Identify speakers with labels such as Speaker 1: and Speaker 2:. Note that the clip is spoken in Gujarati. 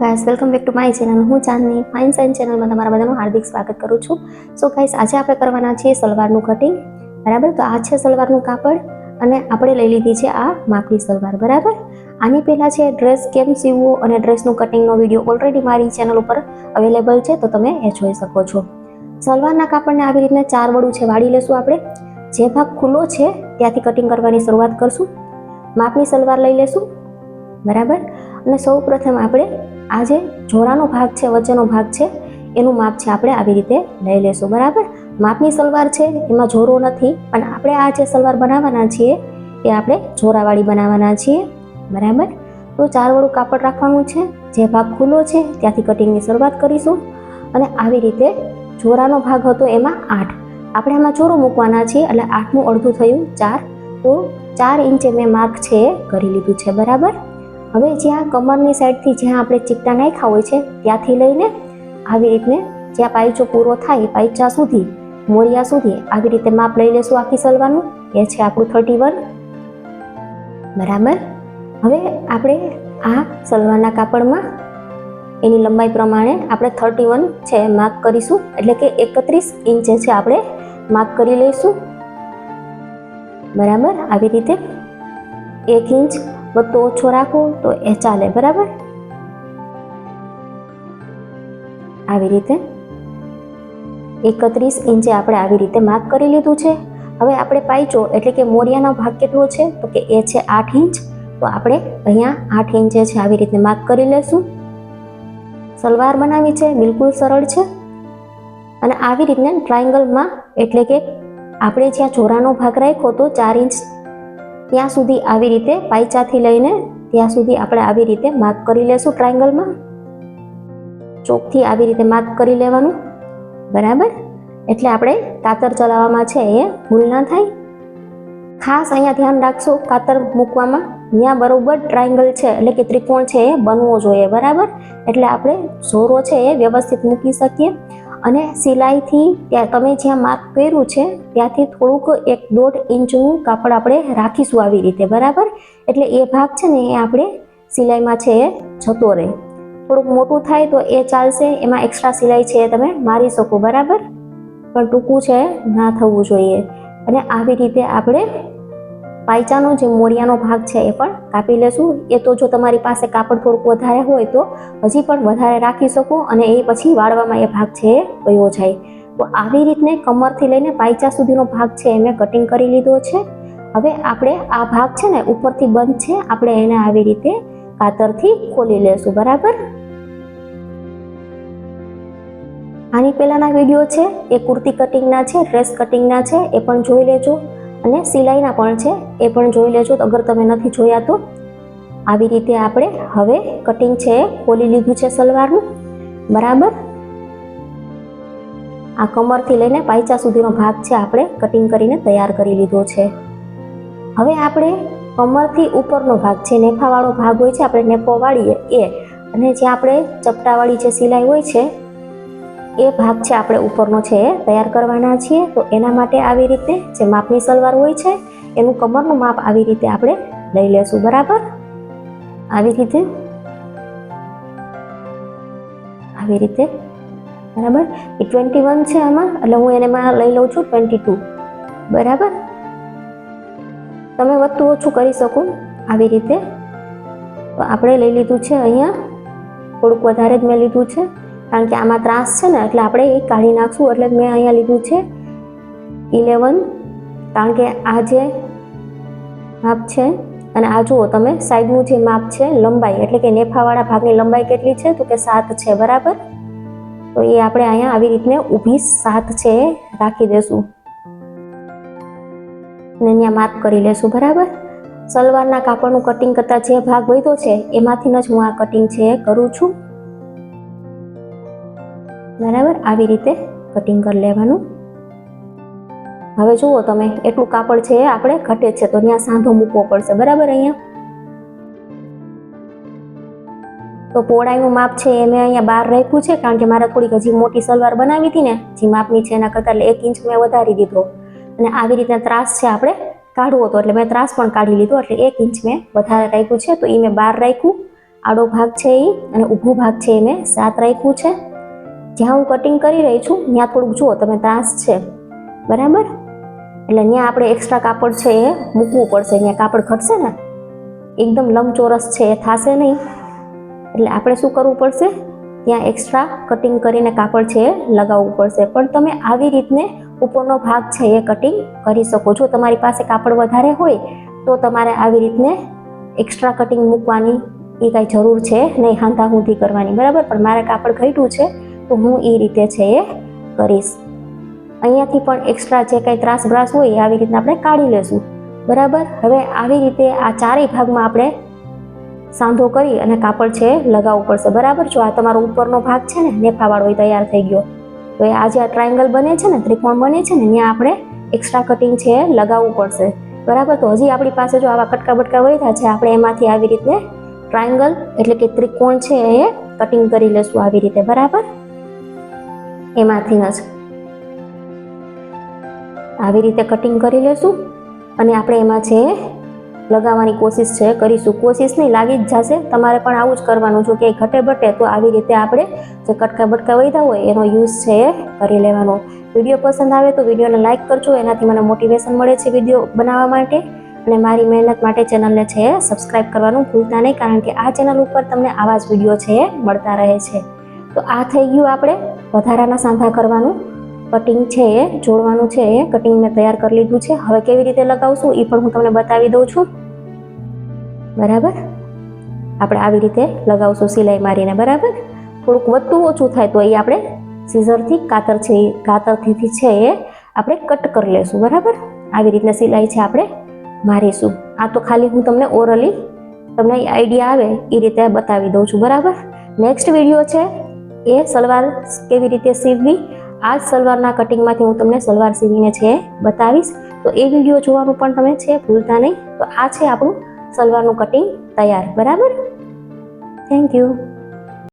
Speaker 1: Guys welcome back to my channel હું ચાંદની ફાઇન સાઇન ચેનલમાં તમારા બધાનું હાર્દિક સ્વાગત કરું છું. સો ગાઈસ આજે આપણે કરવાના છીએ સલવારનું કટિંગ બરાબર? તો આ છે સલવારનું કાપડ અને આપણે લઈ લીધી છે આ માપની સલવાર. બરાબર? આની પહેલાં છે ડ્રેસ કેમ સીવવો અને ડ્રેસનું કટિંગનો વીડિયો ઓલરેડી મારી ચેનલ ઉપર અવેલેબલ છે, તો તમે એ જોઈ શકો છો. સલવારના કાપડને આવી રીતના ચાર વડું છે, વાળી લેશું આપણે. જે ભાગ ખુલ્લો છે, ત્યાંથી કટિંગ કરવાની શરૂઆત કરશું. માપની સલવાર લઈ લેશું. બરાબર? અને સૌ પ્રથમ આપણે આ જે જોરાનો ભાગ છે, વચ્ચેનો ભાગ છે, એનું માપ છે આપણે આવી રીતે લઈ લેશું. બરાબર? માપની સલવાર છે, એમાં જોરો નથી, પણ આપણે આ જે સલવાર બનાવવાના છીએ, એ આપણે જોરાવાળી બનાવવાના છીએ. બરાબર? તો ચારવાળું કાપડ રાખવાનું છે, જે ભાગ ખુલ્લો છે, ત્યાંથી કટિંગની શરૂઆત કરીશું. અને આવી રીતે જોરાનો ભાગ હતો એમાં આઠ. આપણે આમાં જોરો મૂકવાના છીએ, એટલે આઠનું અડધું થયું ચાર. તો ચાર ઇંચે મેં માર્ક છે કરી લીધું છે, બરાબર? હવે જ્યાં કમરની સાઈડથી જ્યાં આપણે ચીકટા નાખ્યા હોય છે, ત્યાંથી લઈને આવી રીતને જ્યાં પાયચો પૂરો થાય પાયચા સુધી, મોરિયા સુધી આવી રીતે માપ લઈ લેશું આખી સલવાનું. એ છે આપણું થર્ટી વન બરાબર? હવે આપણે આ સલવાના કાપડમાં એની લંબાઈ પ્રમાણે આપણે થર્ટી વન છે માર્ક કરીશું. એટલે કે એકત્રીસ ઇંચે છે આપણે માર્ક કરી લઈશું. બરાબર? આવી રીતે એક ઇંચ વધતો ઓછો રાખો, તો એ ચાલે, બરાબર? આવી રીતે? એકત્રીસ ઇંચે આપણે આવી રીતે માર્ક કરી લીધું છે. હવે આપણે પાઈચો એટલે કે મોરિયાનો ભાગ કેટલો છે? તો કે એ છે આઠ ઇંચ. તો આપણે અહીંયા આઠ ઇંચે છે આવી રીતે માર્ક કરી લેશું. સલવાર બનાવી છે, બિલકુલ સરળ છે. અને આવી રીતને ટ્રાયંગલમાં એટલે કે આપણે જ્યાં ચોરાનો ભાગ રાખ્યો તો ચાર ઇંચ ત્યાં સુધી આવી રીતે પાયચાથી લઈને ત્યાં સુધી આપણે આવી રીતે માર્ક કરી લેશું ટ્રાયંગલમાં. ચોકથી આવી રીતે માર્ક કરી લેવાનું. બરાબર? એટલે આપણે કાતર ચલાવવામાં છે એ ભૂલ ના થાય. ખાસ અહીંયા ધ્યાન રાખશો કાતર મૂકવામાં. ત્યાં બરોબર ટ્રાયંગલ છે, એટલે કે ત્રિકોણ છે એ બનવો જોઈએ. બરાબર? એટલે આપણે જોરો છે એ વ્યવસ્થિત મૂકી શકીએ. અને સિલાઈથી ત્યાં તમે જ્યાં માર્ક કર્યું છે, ત્યાંથી થોડુંક એક દોઢ ઇંચનું કાપડ આપણે રાખીશું આવી રીતે, બરાબર? એટલે એ ભાગ છે ને એ આપણે સિલાઈમાં છે એ જતો રહે. થોડુંક મોટું થાય તો એ ચાલશે, એમાં એક્સ્ટ્રા સિલાઈ છે એ તમે મારી શકો, બરાબર? પણ ટૂંકું છે, ના થવું જોઈએ. અને આવી રીતે આપણે પાયચાનો જે મોરિયાનો ભાગ છે એ પણ કાપી લેશું. એ તો જો તમારી પાસે કાપડ થોડુંક વધારે હોય તો હજી પણ વધારે રાખી શકો અને એ પછી વાળવામાં એ ભાગ છે એ વયો જાય. તો આવી રીતને કમરથી લઈને પાયચા સુધીનો ભાગ છે એ મેં કટિંગ કરી લીધો છે. હવે આપણે આ ભાગ છે ને ઉપરથી બંધ છે. આપણે એને આવી રીતે કાતરથી ખોલી લેશું, બરાબર? આની પહેલાંના વીડિયો છે, એ કુર્તી કટિંગના છે, ડ્રેસ કટિંગના છે, એ પણ જોઈ લેજો. અને સિલાઈના પણ છે, એ પણ જોઈ લેજો અગર તમે નથી જોયા તો. આવી રીતે આપણે હવે કટિંગ છે એ ખોલી લીધું છે સલવારનું. બરાબર? આ કમરથી લઈને પાયચા સુધીનો ભાગ છે આપણે કટિંગ કરીને તૈયાર કરી લીધો છે. હવે આપણે કમરથી ઉપરનો ભાગ છે, નેફાવાળો ભાગ હોય છે, આપણે નેફો વાળીએ એ. અને જે આપણે ચપટાવાળી જે સિલાઈ હોય છે એ ભાગ છે આપણે ઉપરનો છે એ તૈયાર કરવાના છીએ. તો એના માટે આવી રીતે જે માપની સલવાર હોય છે, એનું કમરનું માપ આવી રીતે આપણે લઈ લેશું, બરાબર? આવી રીતે આવી રીતે, બરાબર? એ ટ્વેન્ટી વન છે આમાં, એટલે હું એનેમાં લઈ લઉં છું ટ્વેન્ટી ટુ, બરાબર? તમે વધતું ઓછું કરી શકો આવી રીતે. આપણે લઈ લીધું છે અહીંયા, થોડુંક વધારે જ મેં લીધું છે. કારણ કે આમાં ત્રાસ છે ને, એટલે આપણે એ કાઢી નાખશું. એટલે મેં અહીંયા લીધું છે ઇલેવન કારણ કે આ જે માપ છે, અને આ જુઓ તમે, સાઈડનું જે માપ છે, લંબાઈ, એટલે કે નેફાવાળા ભાગની લંબાઈ કેટલી છે? તો કે સાત છે, બરાબર? તો એ આપણે અહીંયા આવી રીતને ઊભી સાત છે એ રાખી દેશું. અને અહીંયા માપ કરી લેશું, બરાબર? સલવારના કાપડનું કટિંગ કરતાં જે ભાગ વધ્યો છે, એમાંથી જ હું આ કટિંગ છે એ કરું છું. બરાબર? આવી રીતે કટિંગ કરી લેવાનું. હવે જુઓ તમે, એટલું કાપડ છે આપણે ઘટે છે, તો ત્યાં સાંધો મૂકવો પડશે, બરાબર અહીંયા? તો પહોળાઈનું માપ છે એ મેં અહીંયા બહાર રાખ્યું છે, કારણ કે મારે થોડીક હજી મોટી સલવાર બનાવી હતી ને, જે માપની છે એના કરતાં એટલે એક ઇંચ મેં વધારી દીધો. અને આવી રીતના ત્રાસ છે આપણે કાઢવો હતો, એટલે મેં ત્રાસ પણ કાઢી લીધો, એટલે એક ઇંચ મેં વધારે રાખ્યું છે, તો એ મેં બહાર રાખ્યું. આડો ભાગ છે એ અને ઊભો ભાગ છે એ મેં સાત રાખ્યું છે. જ્યાં હું કટિંગ કરી રહી છું, ત્યાં થોડુંક જુઓ, તમે ત્રાસ છે. બરાબર? એટલે ત્યાં આપણે એક્સ્ટ્રા કાપડ છે એ મૂકવું પડશે. ત્યાં કાપડ ઘટશે ને? એકદમ લંબચોરસ છે, એ થશે નહીં. એટલે આપણે શું કરવું પડશે? ત્યાં એક્સ્ટ્રા કટિંગ કરીને કાપડ છે એ લગાવવું પડશે. પણ તમે આવી રીતને ઉપરનો ભાગ છે એ કટિંગ કરી શકો. છો તમારી પાસે કાપડ વધારે હોય, તો તમારે આવી રીતને એક્સ્ટ્રા કટિંગ મૂકવાની એ કાંઈ જરૂર છે નહીં હાંધા કરવાની. બરાબર? પણ મારે કાપડ ઘટ્યું છે તો હું એ રીતે છે એ કરીશ. અહીંયાથી પણ એક્સ્ટ્રા જે કાંઈ ત્રાસ બ્રાસ હોય એ આવી રીતના આપણે કાઢી લેશું. બરાબર? હવે આવી રીતે આ ચારેય ભાગમાં આપણે સાંધો કરી અને કાપડ છે લગાવવું પડશે. બરાબર? જો આ તમારો ઉપરનો ભાગ છે ને, નેફાવાળો એ તૈયાર થઈ ગયો. તો એ આ જે આ ટ્રાયંગલ બને છે ને, ત્રિકોણ બને છે ને, ત્યાં આપણે એક્સ્ટ્રા કટિંગ છે લગાવવું પડશે. બરાબર? તો હજી આપણી પાસે જો આવા કટકા બટકા વધ્યા છે, આપણે એમાંથી આવી રીતે ટ્રાયંગલ એટલે કે ત્રિકોણ છે એ કટિંગ કરી લેશું આવી રીતે. બરાબર? એમાંથી જ. આવી રીતે કટિંગ કરી લેશું અને આપણે એમાં છે લગાવવાની કોશિશ છે, કરીશું. કોશિશ નહીં, લાગી જ જશે. તમારે પણ આવું જ કરવાનું. જો કે ઘટે બટે તો આવી રીતે આપણે જે કટકા બટકા વધ્યા હોય, એનો યુઝ છે એ કરી લેવાનો. વીડિયો પસંદ આવે તો વિડીયોને લાઇક કરજો. એનાથી મને મોટિવેશન મળે છે વીડિયો બનાવવા માટે. અને મારી મહેનત માટે ચેનલને છે સબસ્ક્રાઇબ કરવાનું ભૂલતા નહીં, કારણ કે આ ચેનલ ઉપર તમને આવા જ વીડિયો છે મળતા રહે છે. તો આ થઈ ગયું આપણે વધારાના સાંધા કરવાનું કટિંગ છે એ, જોડવાનું છે એ કટિંગ મેં તૈયાર કરી લીધું છે. હવે કેવી રીતે લગાવશું એ પણ હું તમને બતાવી દઉં છું. બરાબર? આપણે આવી રીતે લગાવશું સિલાઈ મારીને, બરાબર? થોડુંક વધતું ઓછું થાય તો એ આપણે સીઝરથી કાતર છે કાતરથી છે એ આપણે કટ કરી લેશું, બરાબર? આવી રીતના સિલાઈ છે આપણે મારીશું. આ તો ખાલી હું તમને ઓરલી તમને આઈડિયા આવે એ રીતે બતાવી દઉં છું, બરાબર? નેક્સ્ટ વીડિયો છે એ સલવાર કેવી રીતે સીવવી? આ સલવારના કટિંગમાંથી હું તમને સલવાર સીવીને છે બતાવીશ. તો એ વીડિયો જોવાનું પણ તમે છે, ભૂલતા નહીં. તો આ છે આપણું સલવારનું કટિંગ તૈયાર. બરાબર? Thank you